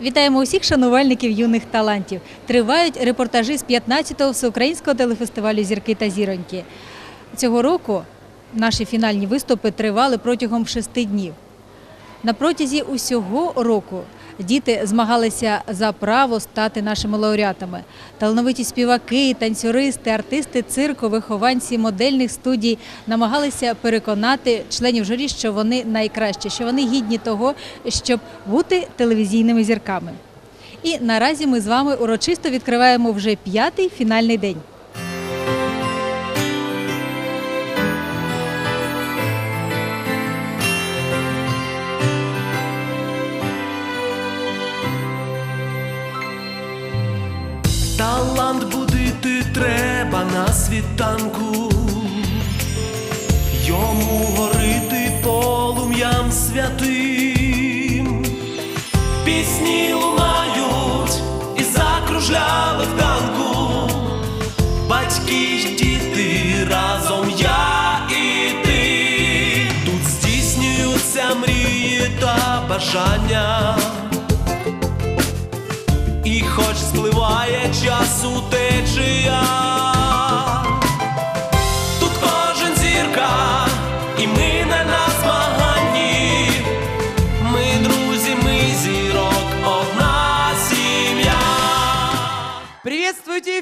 Вітаємо усіх шанувальників юних талантів. Тривають репортажі з 15-го всеукраїнського телефестивалю Зірки та зіроньки. Цього року наші фінальні виступи тривали протягом шести днів. На протязі усього року діти змагалися за право стати нашими лауреатами. Талановиті співаки, танцюристи, артисти цирку, вихованці модельних студій намагалися переконати членів журі, що вони найкращі, що вони гідні того, щоб бути телевізійними зірками. І наразі ми з вами урочисто відкриваємо вже п'ятий фінальний день. Світанку, йому горити полум'ям святим, пісні лунають і закружляли в танку, батьки й діти разом я і ти. Тут здійснюються мрії та бажання. І хоч спливає часу течія,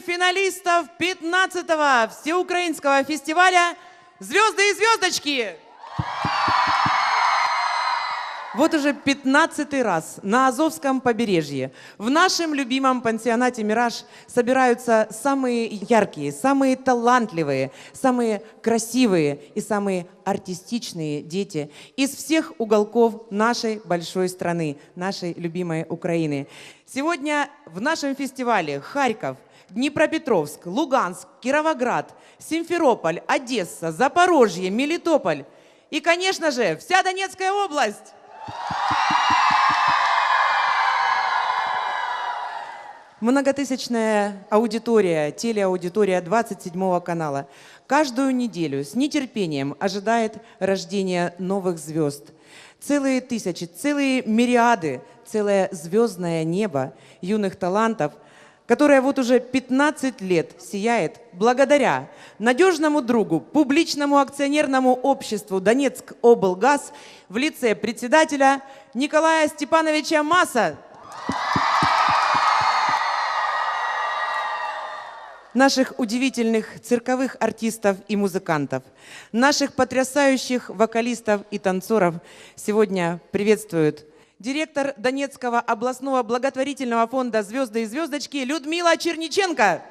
финалистов 15-го всеукраинского фестиваля «Звезды и звездочки». Вот уже 15 раз на Азовском побережье в нашем любимом пансионате «Мираж» собираются самые яркие, самые талантливые, самые красивые и самые артистичные дети из всех уголков нашей большой страны, нашей любимой Украины. Сегодня в нашем фестивале Харьков, Днепропетровск, Луганск, Кировоград, Симферополь, Одесса, Запорожье, Мелитополь и, конечно же, вся Донецкая область. Многотысячная аудитория, телеаудитория 27 канала каждую неделю с нетерпением ожидает рождения новых звезд. Целые тысячи, целые мириады, целое звездное небо юных талантов, которое вот уже 15 лет сияет благодаря надежному другу, публичному акционерному обществу Донецк облгаз в лице председателя Николая Степановича Маса. наших удивительных цирковых артистов и музыкантов, наших потрясающих вокалистов и танцоров сегодня приветствуют директор Донецкого областного благотворительного фонда «Звезды и звездочки» Людмила Черниченко.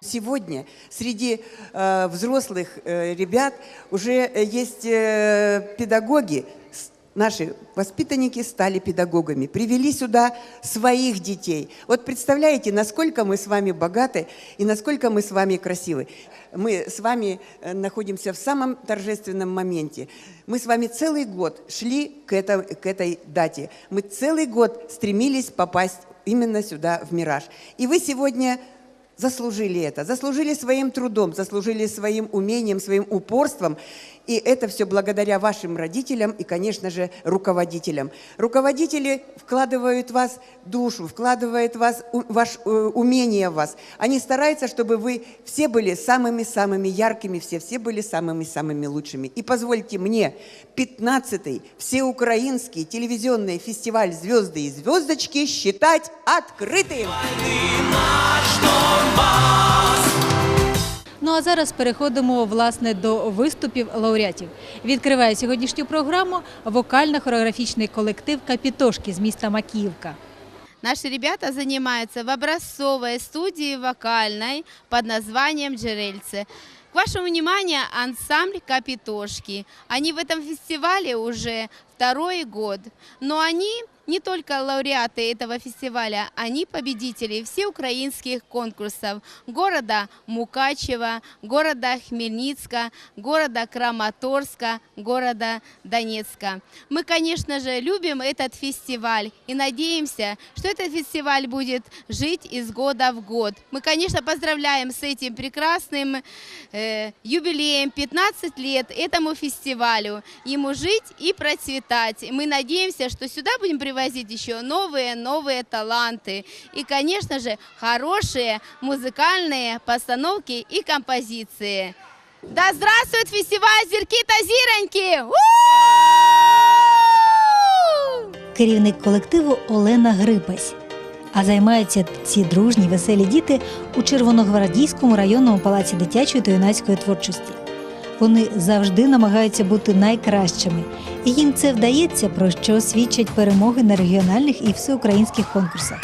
Сегодня среди э, взрослых э, ребят уже э, есть э, педагоги. Наши воспитанники стали педагогами, привели сюда своих детей. Вот представляете, насколько мы с вами богаты и насколько мы с вами красивы. Мы с вами э, находимся в самом торжественном моменте. Мы с вами целый год шли к, это- к этой дате. Мы целый год стремились попасть именно сюда, в «Мираж». И вы сегодня заслужили это, заслужили своим трудом, заслужили своим умением, своим упорством. И это все благодаря вашим родителям и, конечно же, руководителям. Руководители вкладывают в вас душу, вкладывают в вас, ваш, э, умение в вас. Они стараются, чтобы вы все были самыми-самыми яркими, все-все были самыми-самыми лучшими. И позвольте мне 15-й всеукраинский телевизионный фестиваль «Звезды и звездочки» считать открытым. Ну а зараз переходимо власне до виступів лауреатів. Відкриває сьогоднішню програму вокально-хореографічний колектив Капітошки з міста Макіївка. Наши ребята занимаются в образцовой студии вокальной под названием «Джерельцы». К вашему вниманию ансамбль «Капитошки». Они в этом фестивале уже второй год, но они не только лауреаты этого фестиваля, они победители всеукраинских конкурсов города Мукачева, города Хмельницка, города Краматорска, города Донецка. Мы, конечно же, любим этот фестиваль и надеемся, что этот фестиваль будет жить из года в год. Мы, конечно, поздравляем с этим прекрасным э, юбилеем 15 лет этому фестивалю. Ему жить и процветать. Мы надеемся, что сюда будем привозить еще новые, новые таланты. И, конечно же, хорошие музыкальные постановки и композиции. Да здравствует фестиваль «Зірки-та зіроньки»! У! Керівник колективу Олена Грипась. А займаються ці дружні веселі діти у Червоногвардійському районному палаці дитячої та юнацької творчості. Вони завжди намагаються бути найкращими, і їм це вдається, про що свідчать перемоги на регіональних і всеукраїнських конкурсах.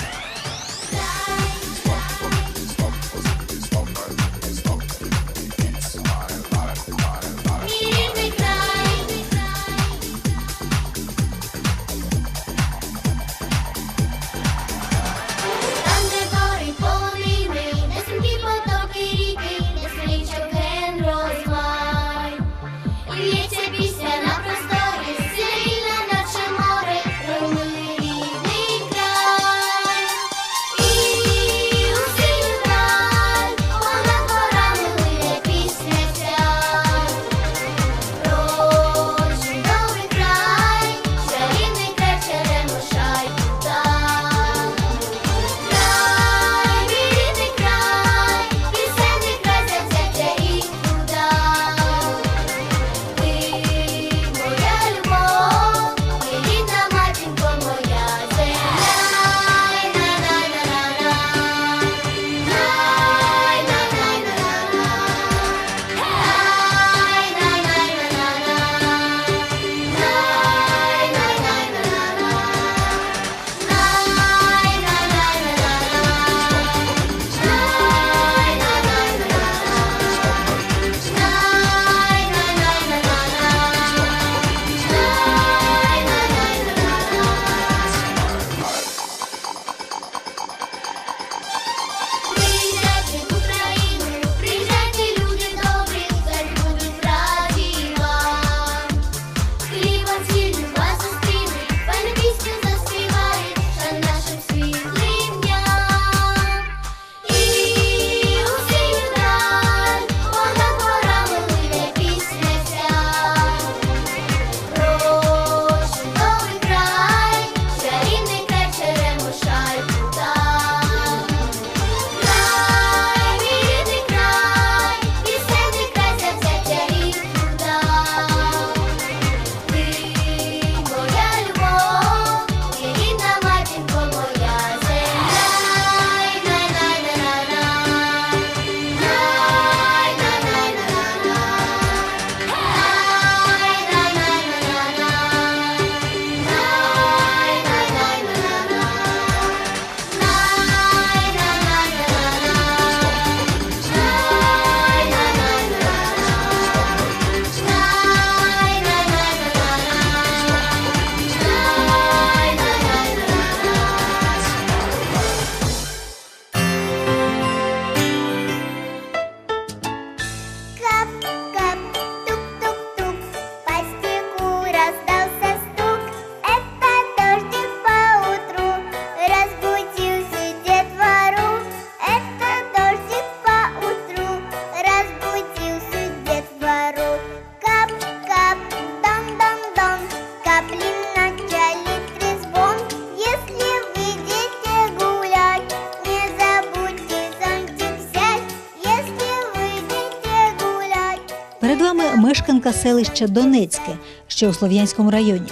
Перед вами мешканка селища Донецьке, що у Слов'янському районі.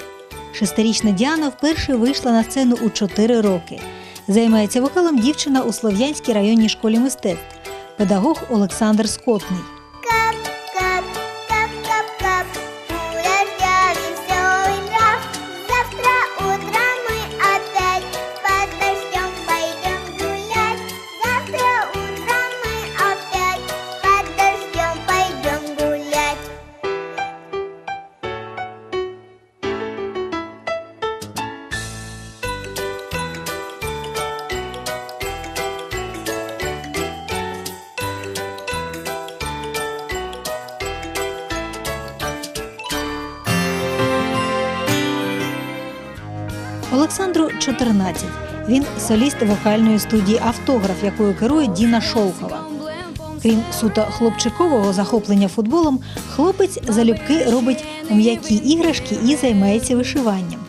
Шестирічна Діана вперше вийшла на сцену у 4 роки. Займається вокалом дівчина у Слов'янській районній школі мистецтв, педагог Олександр Скотний. 14. Він соліст вокальної студії Автограф, якою керує Діна Шолкова. Крім суто хлопчикового захоплення футболом, хлопець залюбки робить м'які іграшки і займається вишиванням.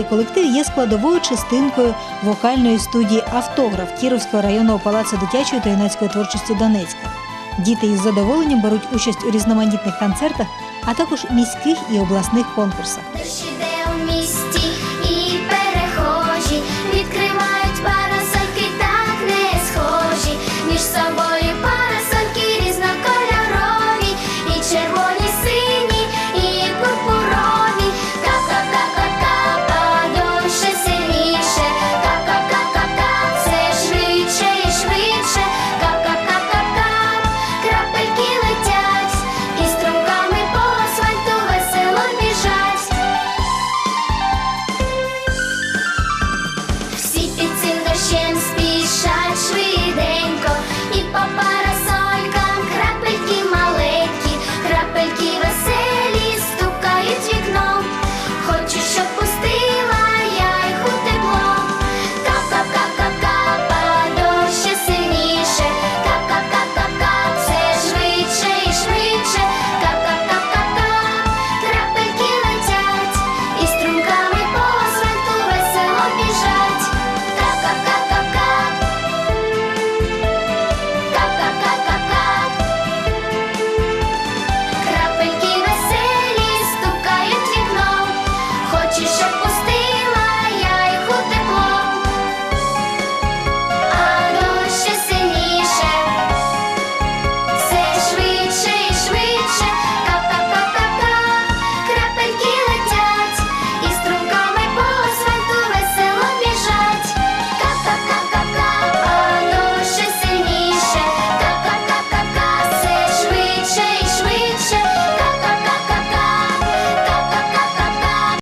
цей колектив є складовою частинкою вокальної студії Автограф Кіровського районного палацу дитячої та юнацької творчості Донецька. Діти із задоволенням беруть участь у різноманітних концертах, а також міських і обласних конкурсах.